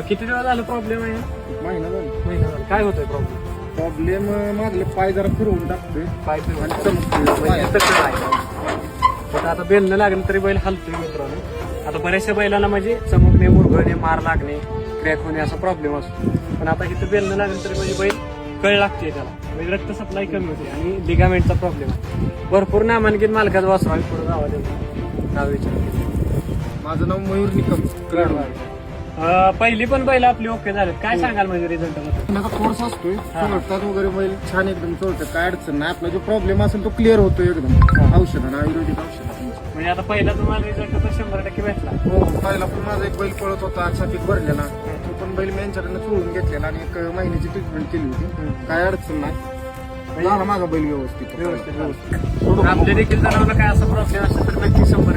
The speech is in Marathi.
किती दिवस झालं प्रॉब्लेम आहे? महिना झाला. महिना झाला. काय होतोय प्रॉब्लेम प्रॉब्लेम मागले पाय जरा फिरवून टाकतोय. काय आणि चमकतोय. पाय. तर आता बेल न लागलं तरी बैल हलतोय मित्रांनो. आता बऱ्याचशा बैलांना म्हणजे चमकणे मुरगळणे मार लागणे क्रॅक होणे असा प्रॉब्लेम असतो. पण आता इथं बेल न लागलं तरी म्हणजे बैल कळ लागते त्याला. म्हणजे रक्त सप्लाय कमी होते आणि लिगामेंटचा प्रॉब्लेम आहे. भरपूर नामांकित मालकाचा वासरू आहे पुढे गावात येऊन. नाव विचार. माझं नाव मयूर निकम. अं, पहिली पण बैल आपली ओके झालेत. काय सांगाल म्हणजे रिझल्ट कोर्स असतोय. हा. वगैरे बैल छान एकदम चोळतात काय अडचण नाही. आपला जो प्रॉब्लेम असेल तो क्लिअर होतो एकदम. औषधानं आयुर्वेदिक औषध. म्हणजे आता पहिला तुम्हाला रिझल्ट तर शंभर टक्के भेटला. हो पहिला पण माझा एक बैल पळत होता छातीत भरलेला. तो पण बैल मी यांच्याकडनं चोळून घेतलेला आणि एक महिन्याची ट्रीटमेंट केली होती. काय अडचण नाही. झाला माझा बैल व्यवस्थित. व्यवस्थित सोडू आपले देखील जनावरला काय असा प्रॉब्लेम असेल तर नक्की संपर्क करा